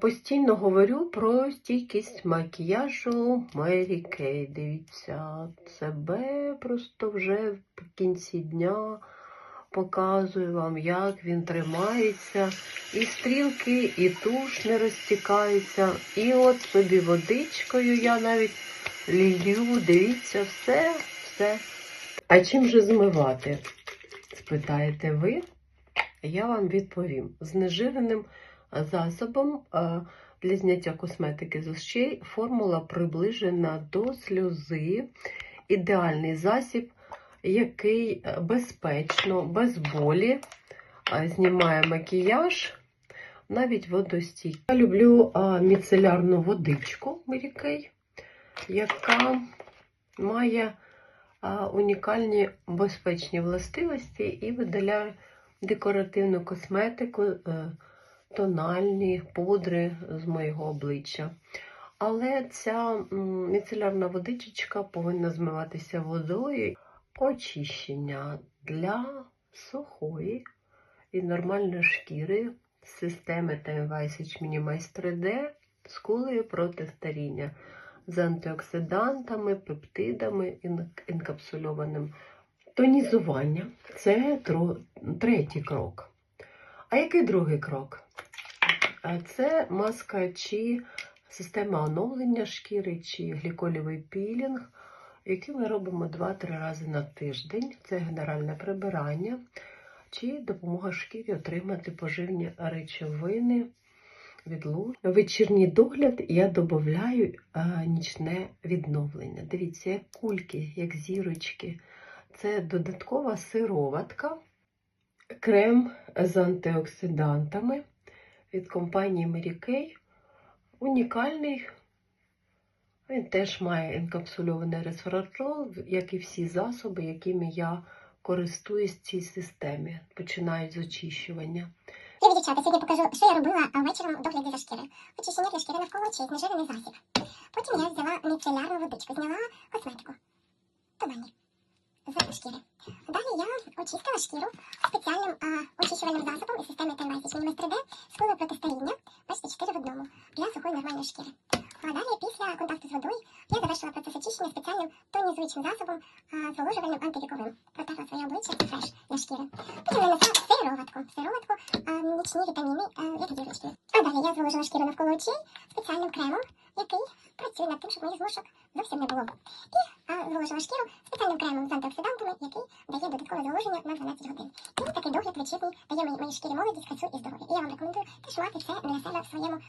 Постійно говорю про стійкість макіяжу Мері Кей. Дивіться, себе просто вже в кінці дня показую вам, як він тримається. І стрілки, і туш не розтікаються. І от собі водичкою я навіть лілю. Дивіться, все, все. А чим же змивати? Спитаєте ви? Я вам відповім. Знежиреним засобом е, для зняття косметики з очей формула приближена до сльози. Ідеальний засіб, який е, безпечно, без болі е, знімає макіяж, навіть водостійкий. Я люблю міцелярну водичку Мірікей, яка має унікальні безпечні властивості і видаляє декоративну косметику, тональні пудри з моєго обличчя. Але ця міцелярна водичечка повинна змиватися водою. Очищення для сухої і нормальної шкіри системи Time Minimize 3D з кулею проти старіння, з антиоксидантами, пептидами, інкапсульованим Тонізування це третій крок. А який другий крок? Це маска чи система оновлення шкіри, чи гліколівий пілінг, який ми робимо 2-3 рази на тиждень. Це генеральне прибирання, чи допомога шкірі отримати поживні речовини від луж. Вечірній догляд я додаю нічне відновлення. Дивіться, як кульки, як зірочки. Це додаткова сироватка, крем з антиоксидантами від компанії Kay. Унікальний. Він теж має інкапсульований ресвератрол, як і всі засоби, якими я користуюсь в цій системі. Починають з очищування. Привіт, дівчата. Сьогодні покажу, що я робила вечором догляді за шкіри. Очищення для шкіри навколо очей, знежирений засіб. Потім я взяла міцелярну водичку, зняла косметику. Тональні. З шкіри. Далі я очистила шкіру спеціальним а, очищувальним засобом із системи Tenvice Minimis 3D з кулою проти старіння. Бачите, 4 в одному. Для сухої нормальної шкіри. А далі після контакту з водою я завершила процес очищення спеціальним тонізуючим засобом а, зволожувальним антивіковим. Протерла своє обличчя це фреш для шкіри. Потім нанесла сироватку. Сироватку, а, нічні вітаміни, а, як зірочки. А далі я зволожила шкіру навколо очей спеціальним кремом, який працює над тим, щоб моїх зморшок зовсім не було. І а, зволожила шкіру спеціальним кремом з антиоксидантами, який дає додаткове зволоження на 12 годин. І такий догляд вечірній дає моїй, шкірі молодість, красу і здоров'я. І я вам рекомендую теж мати це для себе в своєму